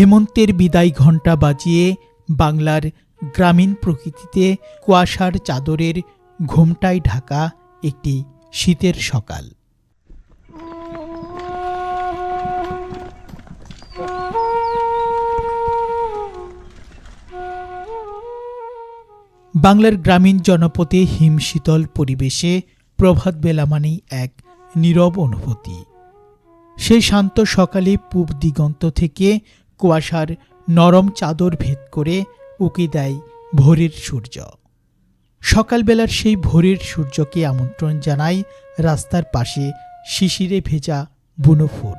হেমন্তের বিদায় ঘণ্টা বাজিয়ে বাংলার গ্রামীণ প্রকৃতিতে কুয়াশার চাদরের ঘোমটায় ঢাকা একটি শীতের সকাল। বাংলার গ্রামীণ জনপদে হিমশীতল পরিবেশে প্রভাত বেলা মানেই এক নীরব অনুভূতি। সেই শান্ত সকালে পূব দিগন্ত থেকে কুয়াশার নরম চাদর ভেদ করে উকি দেয় ভোরের সূর্য। সকালবেলার সেই ভোরের সূর্যকে আমন্ত্রণ জানায় রাস্তার পাশে শিশিরে ভেজা বুনো ফুল।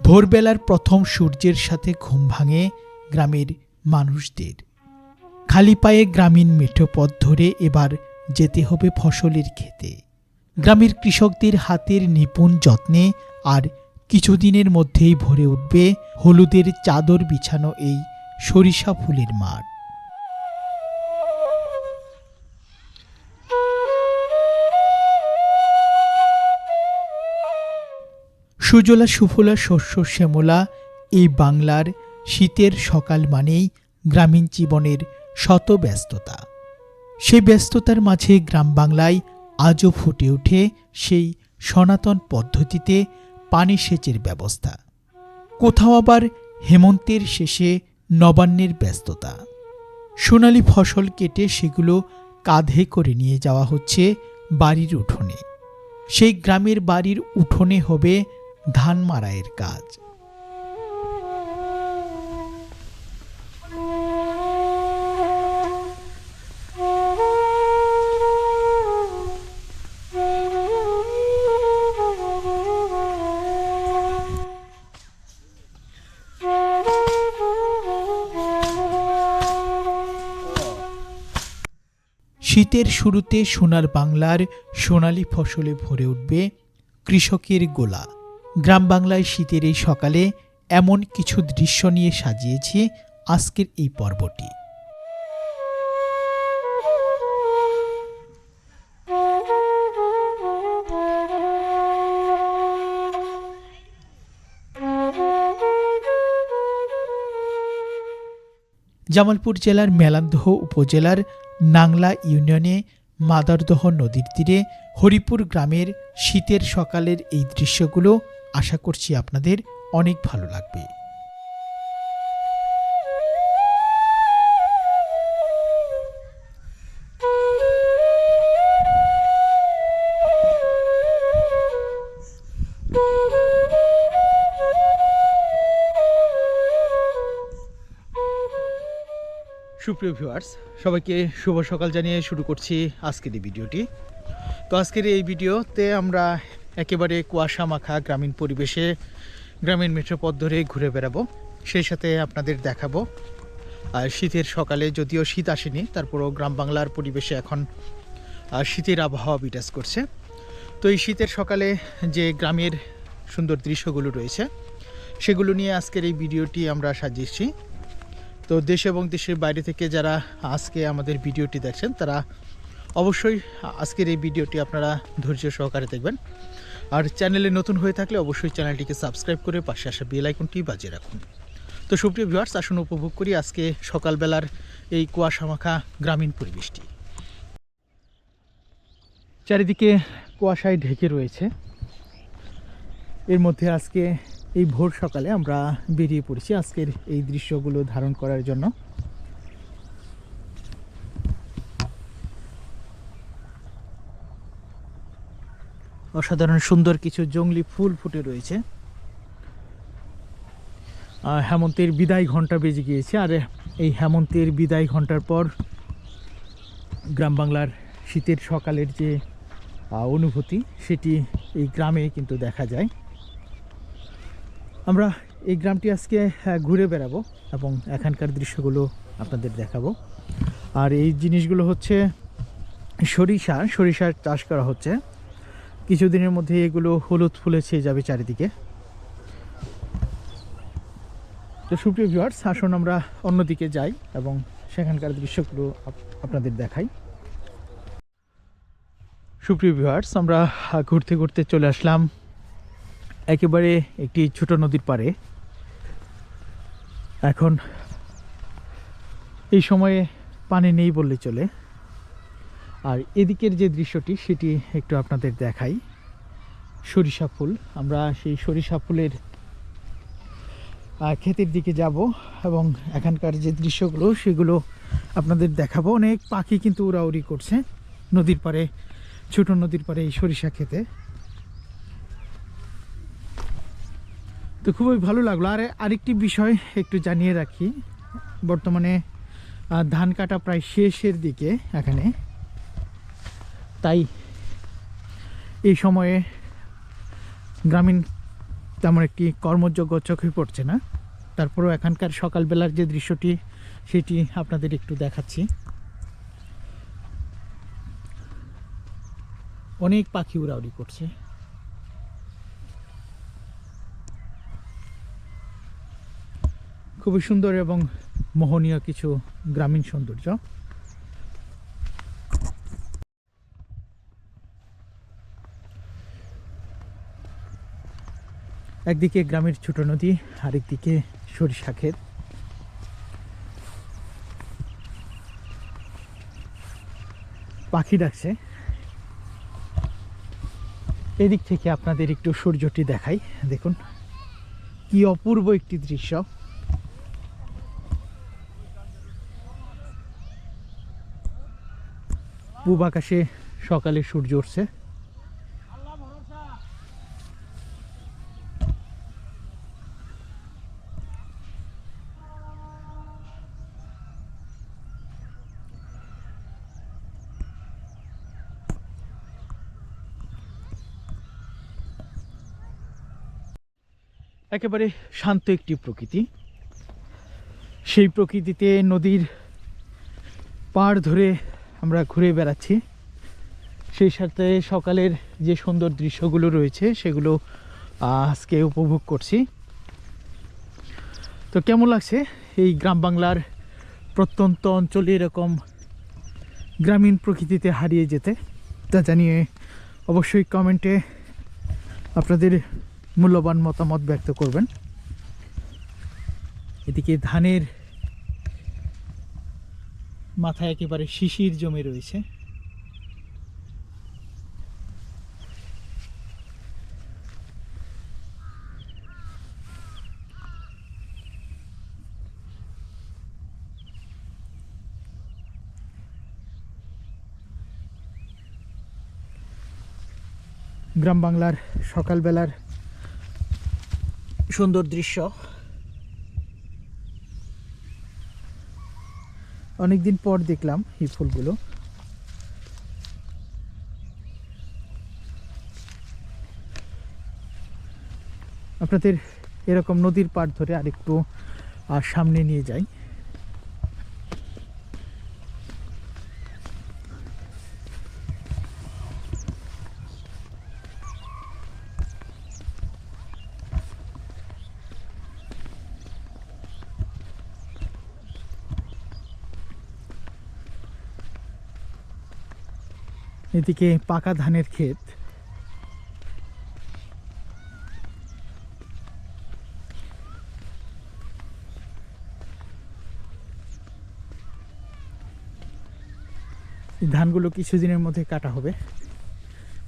ভোরবেলার প্রথম সূর্যের সাথে ঘুম ভাঙে গ্রামের মানুষদের। খালি পায়ে গ্রামীণ মেঠো পথ ধরে এবার যেতে হবে ফসলের খেতে। গ্রামের কৃষকদের হাতের নিপুণ যত্নে আর কিছুদিনের মধ্যেই ভরে উঠবে হলুদের চাদর বিছানো এই সরিষা ফুলের মাঠ। সুজলা সুফলা শস্য শ্যামলা, এই বাংলার শীতের সকাল মানেই গ্রামীণ জীবনের শত ব্যস্ততা। সেই ব্যস্ততার মাঝে গ্রাম বাংলায় আজও ফুটে ওঠে সেই সনাতন পদ্ধতিতে পানি সেচের ব্যবস্থা। কোথাও আবার হেমন্তের শেষে নবান্নের ব্যস্ততা। সোনালি ফসল কেটে সেগুলো কাঁধে করে নিয়ে যাওয়া হচ্ছে বাড়ির উঠোনে। সেই গ্রামের বাড়ির উঠোনে হবে ধান মারাইয়ের কাজ। শীতের শুরুতে সোনার বাংলার সোনালি ফসলে ভরে উঠবে কৃষকের গোলা। গ্রাম বাংলায় শীতের এই সকালে এমন কিছু দৃশ্য নিয়ে সাজিয়েছে আজকের এই পর্বটি। জামালপুর জেলার মেলান্দহ উপজেলার নাংলা ইউনিয়নে মাদারদহ নদীর তীরে হরিপুর গ্রামের শীতের সকালের এই দৃশ্যগুলো আশা করছি আপনাদের অনেক ভালো লাগবে। সুপ্রিয় ভিউয়ার্স সবাইকে শুভ সকাল জানিয়ে শুরু করছি আজকের এই ভিডিওটি। তো আজকের এই ভিডিওতে আমরা একেবারে কুয়াশা মাখা গ্রামীণ পরিবেশে গ্রামীণ মেট্রো পথ ধরে ঘুরে বেড়াবো। সেই সাথে আপনাদের দেখাবো। আর শীতের সকালে যদিও শীত আসেনি, তারপরও গ্রাম বাংলার পরিবেশে এখন শীতের আবহাওয়া বিরাজ করছে। তো এই শীতের সকালে যে গ্রামের সুন্দর দৃশ্যগুলো রয়েছে, সেগুলো নিয়ে আজকের এই ভিডিওটি আমরা সাজিয়েছি। তো দেশ এবং দেশের বাইরে থেকে যারা আজকে আমাদের ভিডিওটি দেখছেন, তারা অবশ্যই আজকের এই ভিডিওটি আপনারা ধৈর্য সহকারে দেখবেন। আর চ্যানেলে নতুন হয়ে থাকলে অবশ্যই চ্যানেলটিকে সাবস্ক্রাইব করে পাশে আসা বেল আইকনটি বাজিয়ে রাখুন। তো সুপ্রিয় ভিউয়ার্স, আসুন উপভোগ করি আজকে সকালবেলার এই কুয়াশা মাখা গ্রামীণ পরিবেশটি। চারিদিকে কুয়াশায় ঢেকে রয়েছে। এর মধ্যে আজকে এই ভোর সকালে আমরা বেরিয়ে পড়েছি আজকের এই দৃশ্যগুলো ধারণ করার জন্য। অসাধারণ সুন্দর কিছু জংলি ফুল ফুটে রয়েছে। হেমন্তের বিদায় ঘণ্টা বেজে গিয়েছে আর এই হেমন্তের বিদায় ঘণ্টার পর গ্রাম বাংলার শীতের সকালের যে অনুভূতি, সেটি এই গ্রামে কিন্তু দেখা যায়। আমরা এই গ্রামটি আজকে ঘুরে বেড়াবো এবং এখানকার দৃশ্যগুলো আপনাদের দেখাবো। আর এই জিনিসগুলো হচ্ছে সরিষা। সরিষার চাষ করা হচ্ছে। কিছুদিনের মধ্যে এগুলো হলুদ ফুলে ছেয়ে যাবে চারিদিকে। তো সুপ্রিয় ভিউয়ার্স আসুন আমরা অন্যদিকে যাই এবং সেখানকার দৃশ্যগুলো আপ- আপনাদের দেখাই। সুপ্রিয় ভিউয়ার্স আমরা ঘুরতে ঘুরতে চলে আসলাম একেবারে একটি ছোট নদীর পাড়ে। এখন এই সময়ে পানি নেই বললে চলে। আর এদিকের যে দৃশ্যটি, সেটি একটু আপনাদের দেখাই। সরিষা ফুল। আমরা সেই সরিষা ফুলের ক্ষেতের দিকে যাব এবং এখানকার যে দৃশ্যগুলো, সেগুলো আপনাদের দেখাবো। অনেক পাখি কিন্তু উড়াউড়ি করছে নদীর পাড়ে, ছোট নদীর পাড়ে এই সরিষা খেতে তো খুবই ভালো লাগল। আর আরেকটি বিষয় একটু জানিয়ে রাখি। বর্তমানে ধান কাটা প্রায় শেষের দিকে এখানে। তাই এই সময়ে গ্রামীণ তেমন একটি কর্মযোগ্য চোখে পড়ছে না। তারপরেও এখানকার সকালবেলার যে দৃশ্যটি, সেটি আপনাদের একটু দেখাচ্ছি। অনেক পাখি উড়াউড়ি করছে। খুবই সুন্দর এবং মোহনীয় কিছু গ্রামীণ সৌন্দর্য। একদিকে গ্রামের ছোট নদী, আরেকদিকে সরিষা ক্ষেত। পাখি ডাকছে। এদিক থেকে আপনাদের একটু সূর্যটি দেখাই। দেখুন, কি অপূর্ব একটি দৃশ্য। পূব আকাশে সকালে সূর্য উঠছে। একেবারে শান্ত একটি প্রকৃতি। সেই প্রকৃতিতে নদীর পাড় ধরে আমরা ঘুরে বেড়াচ্ছি। সেই সাথে সকালের যে সুন্দর দৃশ্যগুলো রয়েছে, সেগুলো আজকে উপভোগ করছি। তো কেমন লাগছে এই গ্রাম বাংলার প্রত্যন্ত অঞ্চলে এরকম গ্রামীণ প্রকৃতিতে হারিয়ে যেতে? তা জানিয়ে অবশ্যই কমেন্টে আপনাদের মূল্যবান মতামত ব্যক্ত করবেন। এদিকে ধানের মাথায় একেবারে শিশির জমে রয়েছে। গ্রাম বাংলার সকালবেলার সুন্দর দৃশ্য। অনেকদিন পর দেখলাম এই ফুলগুলো। আপনাদের এরকম নদীর পাড় ধরে আরেকটু আর সামনে নিয়ে যাই। এদিকে পাকা ধানের ক্ষেত। ধানগুলো কিছুদিনের মধ্যে কাটা হবে।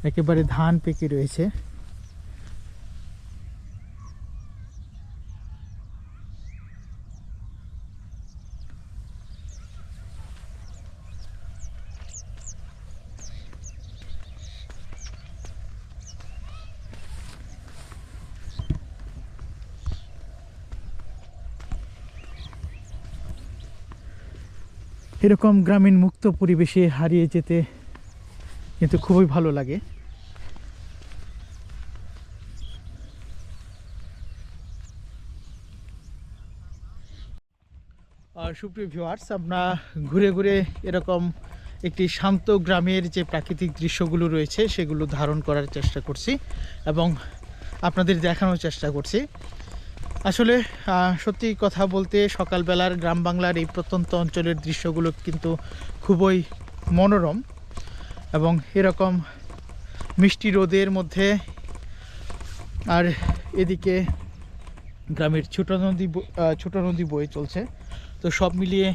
একেবারে ধান পেকে রয়েছে। এরকম গ্রামীণ মুক্ত পরিবেশে হারিয়ে যেতে কিন্তু খুবই ভালো লাগে। সুপ্রিয় ভিউয়ার্স, আমরা ঘুরে ঘুরে এরকম একটি শান্ত গ্রামের যে প্রাকৃতিক দৃশ্যগুলো রয়েছে, সেগুলো ধারণ করার চেষ্টা করছি এবং আপনাদের দেখানোর চেষ্টা করছি। আসলে সত্যি কথা বলতে সকালবেলার গ্রাম বাংলার এই প্রত্যন্ত অঞ্চলের দৃশ্যগুলো কিন্তু খুবই মনোরম এবং এরকম মিষ্টি রোদের মধ্যে আর এদিকে গ্রামের ছোট নদী ছোট নদী বয়ে চলছে। তো সব মিলিয়ে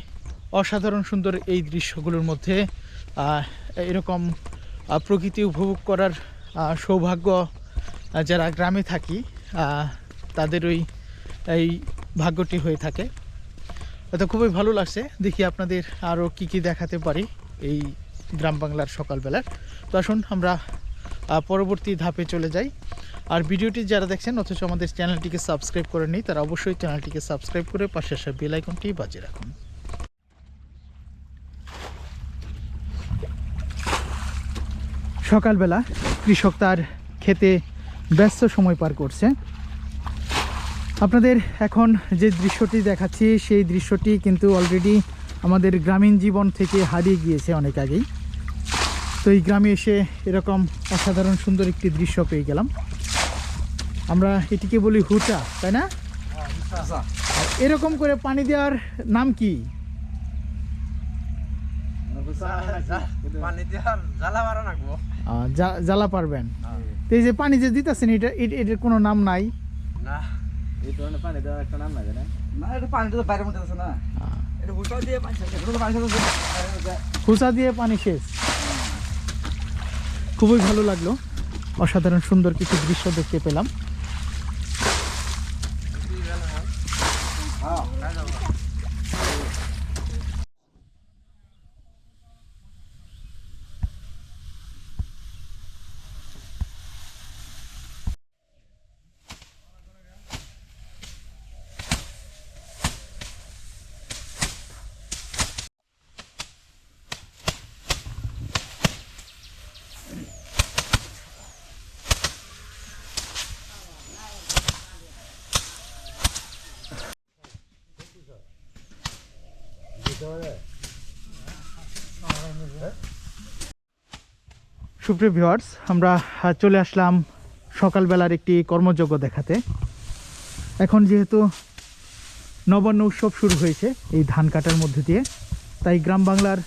অসাধারণ সুন্দর এই দৃশ্যগুলোর মধ্যে এরকম প্রকৃতি উপভোগ করার সৌভাগ্য যারা গ্রামে থাকি তাদের ওই এই ভাগ্যটি হয়ে থাকে। তো খুবই ভালো লাগছে। দেখি আপনাদের আরও কি কি দেখাতে পারি এই গ্রাম বাংলার সকালবেলার। তো আসুন আমরা পরবর্তী ধাপে চলে যাই। আর ভিডিওটি যারা দেখছেন, অথচ আমাদের চ্যানেলটিকে সাবস্ক্রাইব করে নিই তারা অবশ্যই চ্যানেলটিকে সাবস্ক্রাইব করে পাশে আসা বেল আইকনটি বাজিয়ে রাখুন। সকালবেলা কৃষক তার খেতে ব্যস্ত সময় পার করছে। আপনাদের এখন যে দৃশ্যটি দেখাচ্ছি সেই দৃশ্যটি কিন্তু অলরেডি আমাদের গ্রামীণ জীবন থেকে হারিয়ে গিয়েছে অনেক আগেই। তো এই গ্রামে এসে এরকম অসাধারণ সুন্দর একটি দৃশ্য পেয়ে গেলাম। আমরা এটিকে বলি হুটা তাই না? এরকম করে পানি দেওয়ার নাম কি? জ্বালা পারবেন। তো এই যে পানি যে দিতেছেন এটা এটার কোনো নাম নাই? না। এই ধরনের পানি দেওয়ার একটা নাম লাগে না না এটা পানিটা তো মধ্যে আছে না। এটা হুসাও দিয়ে পানি শেষ এটা তো পানি শেষ। দিয়ে পানি শেষ। খুবই ভালো লাগল। অসাধারণ সুন্দর কিছু দৃশ্য দেখতে পেলাম হ্যাঁ সুপ্রিয় ভিউয়ার্স আমরা চলে আসলাম সকালবেলার একটি কর্মযজ্ঞ দেখাতে। এখন যেহেতু নবান্ন উৎসব শুরু হয়েছে এই ধান কাটার মধ্যে দিয়ে, তাই গ্রাম বাংলার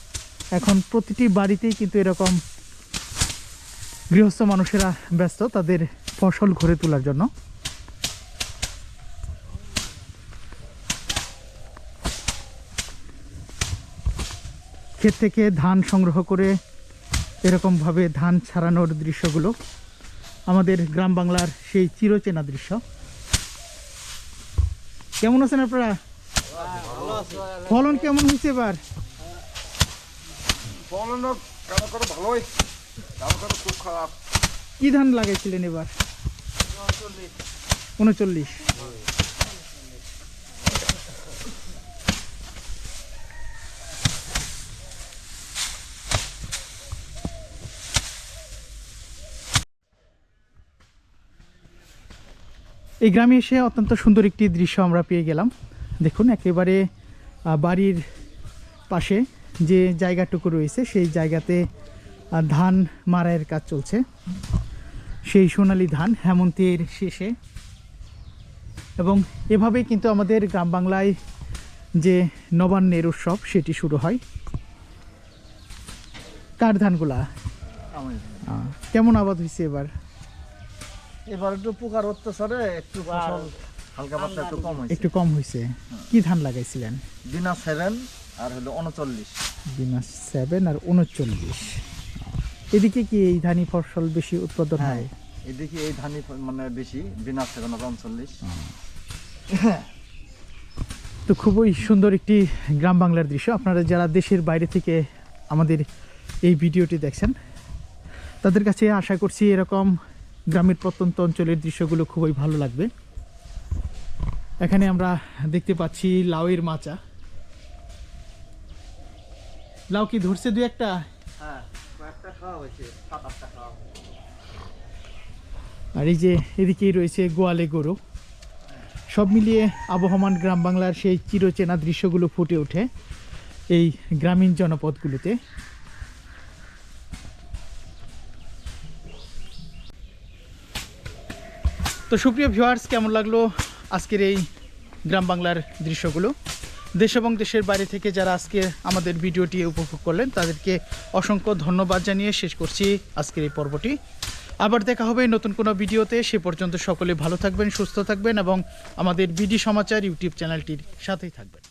এখন প্রতিটি বাড়িতেই কিন্তু এরকম গৃহস্থ মানুষেরা ব্যস্ত তাদের ফসল ঘরে তোলার জন্য। ক্ষেত থেকে ধান সংগ্রহ করে এরকমভাবে ধান ছাড়ানোর দৃশ্যগুলো আমাদের গ্রাম বাংলার সেই চিরচেনা দৃশ্য। কেমন আছেন আপনারা? ফলন কেমন হয়েছে এবার? ফলন ভালোই খুব খারাপ। কি ধান লাগাইছিলেন এবার? উনচল্লিশ। এই গ্রামে এসে অত্যন্ত সুন্দর একটি দৃশ্য আমরা পেয়ে গেলাম। দেখুন একেবারে বাড়ির পাশে যে জায়গাটুকু রয়েছে সেই জায়গাতে ধান মারাইয়ের কাজ চলছে। সেই সোনালী ধান হেমন্তের শেষে। এবং এভাবেই কিন্তু আমাদের গ্রাম বাংলায় যে নবান্নের উৎসব সেটি শুরু হয়। কার ধানগুলা? কেমন আবাদ হয়েছে এবার? এবার একটু পোকার অত্যাচারে একটু ফসল হালকা পাতলা একটু কম হয়েছে। একটু কম হয়েছে। কি ধান লাগাইছিলেন? বিনা সেভেন আর হলো উনচল্লিশ। বিনা সেভেন আর উনচল্লিশ। এদিকে কি এই ধানি ফসল বেশি উৎপাদন হ্যাঁ হয়? এদিকে এই ধানই মানে বেশি বিনা সেভেন আর উনচল্লিশ। তো খুবই সুন্দর একটি গ্রাম বাংলার দৃশ্য। আপনারা যারা দেশের বাইরে থেকে আমাদের এই ভিডিওটি দেখছেন তাদের কাছে আশা করছি এরকম গ্রামের প্রত্যন্ত অঞ্চলের দৃশ্যগুলো খুবই ভালো লাগবে। এখানে আমরা দেখতে পাচ্ছি লাউয়ের মাচা। লাউ কি ধরছে দু একটা? হ্যাঁ আর এই যে এদিকেই রয়েছে গোয়ালে গরু। সব মিলিয়ে আবহমান গ্রাম বাংলার সেই চিরচেনা দৃশ্যগুলো ফুটে ওঠে এই গ্রামীণ জনপদগুলোতে। তো সুপ্রিয় ভিউয়ার্স কেমন লাগল আজকের এই গ্রাম বাংলার দৃশ্যগুলো? দেশ এবং দেশের বাইরে থেকে যারা আজকে আমাদের ভিডিওটি উপভোগ করলেন, তাদেরকে অসংখ্য ধন্যবাদ জানিয়ে শেষ করছি আজকের এই পর্বটি। আবার দেখা হবে নতুন কোনো ভিডিওতে। সে পর্যন্ত সকলে ভালো থাকবেন, সুস্থ থাকবেন এবং আমাদের বিডি সমাচার ইউটিউব চ্যানেলটির সাথেই থাকবেন।